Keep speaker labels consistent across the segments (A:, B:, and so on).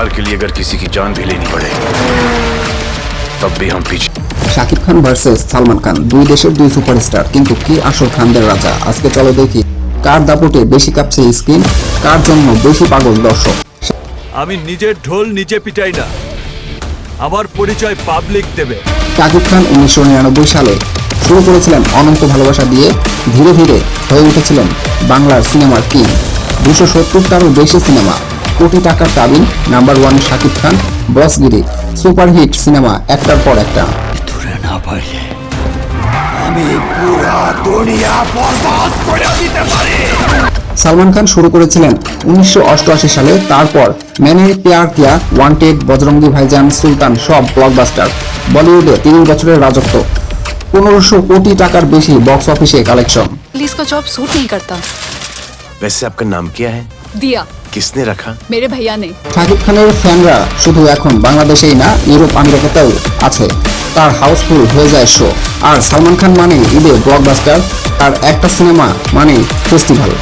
A: अगर किसी की जान भी लेनी पड़े तब भी हम पीछे
B: শাকিব খান ভার্সেস সালমান খান দুই দেশের দুই সুপারস্টার কিন্তু কে আসল খানদের রাজা আজকে চলো দেখি কার দাপটে বেশি কাঁপছে স্ক্রিন কার জন্য বেশি পাগল দর্শক
C: আমি নিজের ঢোল নিজে পিটাই না আমার পরিচয় পাবলিক দেবে
B: শাকিব খান উনিশশো নিরানব্বই সালে শুরু করেছিলেন অনন্ত ভালোবাসা দিয়ে ধীরে ধীরে হয়ে উঠেছিলেন বাংলার সিনেমার কিং দুশো সত্তরটারও বেশি সিনেমা কোটি টাকার তাবিন নাম্বার ওয়ান শাকিব খান বসগিরি সুপারহিট সিনেমা একটার পর একটা
C: দূরে না পারলে
B: সালমান খান শুরু করেছিলেন উনিশশো সালে তারপর ম্যানে প্যার কিয়া ওয়ান্টেড বজরঙ্গি ভাইজান সুলতান সব ব্লকবাস্টার বলিউডে তিন বছরের রাজত্ব পনেরোশো কোটি টাকার বেশি বক্স অফিসে কালেকশন
D: पुलिस का जॉब सूट नहीं करता
A: वैसे आपका नाम क्या है
D: दिया
A: किसने रखा
D: मेरे भैया ने
B: শাকিব খানের ফ্যানরা শুধু এখন বাংলাদেশেই না ইউরোপ আমেরিকাতেও আছে তার হাউসফুল হয়ে যায় শো আর সালমান খান মানে ঈদে ব্লকবাস্টার আর একটা সিনেমা মানে ফেস্টিভ্যাল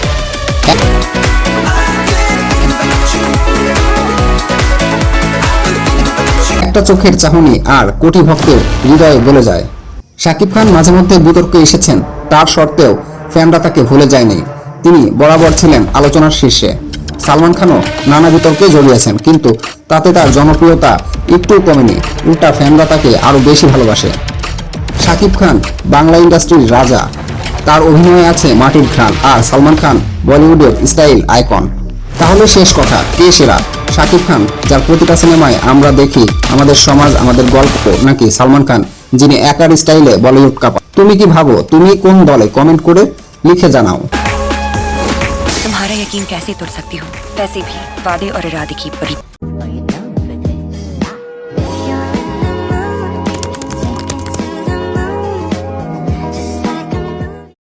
B: একটা চোখের চাহনি আর কোটি ভক্তের হৃদয়ে গলে যায় শাকিব খান মাঝে মধ্যে বিতর্কে এসেছেন তার সত্ত্বেও ফ্যানরা তাকে ভুলে যায়নি তিনি বরাবর ছিলেন আলোচনার শীর্ষে সালমান খানও নানা বিতর্কে জড়িয়েছেন, কিন্তু তাতে তার জনপ্রিয়তা একটু কমেনি, উল্টা ফ্যানরা তাকে আরও বেশি ভালোবাসে। শাকিব খান, বাংলা ইন্ডাস্ট্রির রাজা, তার অভিনয়ে আছে মাটির খান আর সালমান খান বলিউডের স্টাইল আইকন। তাহলে শেষ কথা, কে সেরা? শাকিব খান, যার প্রতিটা সিনেমায় আমরা দেখি আমাদের সমাজ, আমাদের গল্প, নাকি সালমান খান, যিনি একার স্টাইলে বলিউড কাপা? তুমি কি ভাবো, তুমি কোন দলে কমেন্ট করে লিখে জানাও।
E: तुम्हारा यकीन कैसे तोड़ सकती हूँ? वैसे भी वादे और इरादे की परी